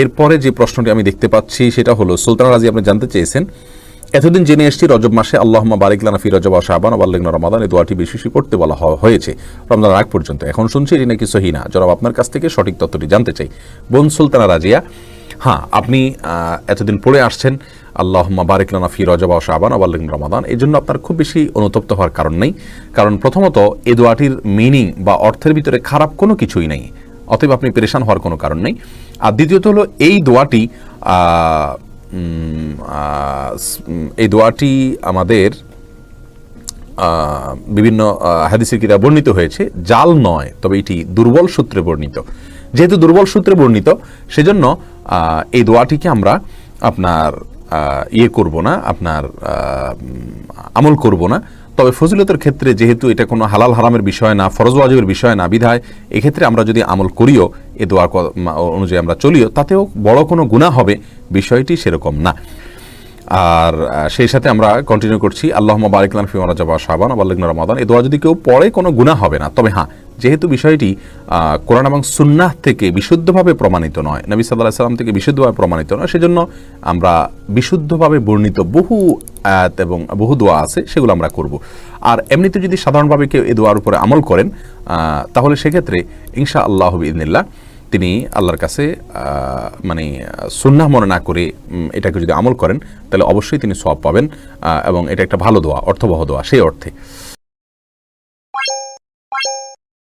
এরপরে যে প্রশ্নটি আমি দেখতে পাচ্ছি, সেটা হলো, সুলতান রাজি আপনি জানতে চেয়েছেন, এতদিন জেনে এসেছি, রজব মাসে আল্লাহমা বারিকলানা ফি রজব শাহবান আবাল্লিগন রমাদান, এই দোয়াটি বেশি বেশি পড়তে বলা হয়েছে, রমজান আগ পর্যন্ত। এখন শুনছি এটি নাকি সহি না। জনাব, আপনার কাছ থেকে সঠিক তথ্যটি জানতে চাই। বোন সুলতানা রাজিয়া হ্যাঁ আপনি এতদিন পড়ে আসছেন আল্লাহমা বারিকলানা ফি রজব শাহবান আবাল্লিগন রমাদান, এই জন্য আপনার খুব বেশি অনুতপ্ত হওয়ার কারণ নেই। কারণ প্রথমত এ দোয়াটির মিনিং বা অর্থের ভিতরে খারাপ কোনো কিছুই নেই। অতএব আপনি পেরেশান হওয়ার কোনো কারণ নেই। আর দ্বিতীয়ত হলো, এই দোয়াটি এই দোয়াটি আমাদের বিভিন্ন হাদিসের কিতাব বর্ণিত হয়েছে। জাল নয়, তবে এটি দুর্বল সূত্রে বর্ণিত। যেহেতু দুর্বল সূত্রে বর্ণিত, সেজন্য এই দোয়াটিকে আমরা আপনার ইয়ে করব না, আপনার আমল করব না। তবে ফজিলতের ক্ষেত্রে যেহেতু এটা কোনো হালাল হারামের বিষয় না, ফরজ ওয়াজিবের বিষয় না, বিধায়, এক্ষেত্রে আমরা যদি আমল করিও, এ মা- অনুযায়ী আমরা চলিও, তাতেও বড় কোনো গুণা হবে, বিষয়টি সেরকম না। আর সেই সাথে আমরা কন্টিনিউ করছি আল্লাহ বারিকলান ফিমা রাজা বা সাবান আবাল্লিগন রমাদান। এই দোয়া যদি কেউ পড়ে, কোনো গুণা হবে না। তবে হ্যাঁ যেহেতু বিষয়টি কোরআন এবং সুন্নাহ থেকে বিশুদ্ধভাবে প্রমাণিত নয়, নবী সাল্লাহ সাল্লাম থেকে বিশুদ্ধভাবে প্রমাণিত নয়, সেজন্য আমরা বিশুদ্ধভাবে বর্ণিত বহু আয়াত এবং বহু দোয়া আছে, সেগুলো আমরা করব। আর এমনিতে যদি সাধারণভাবে কেউ এ দোয়ার উপরে আমল করেন তাহলে সেক্ষেত্রে ইনশা আল্লাহ ইদিনিল্লাহ তিনি আল্লাহর কাছে মানে সুন্নাহ মনে না করে এটাকে যদি আমল করেন, তাহলে অবশ্যই তিনি সব পাবেন এবং এটা একটা ভালো দোয়া, অর্থবহ দোয়া, সেই অর্থে।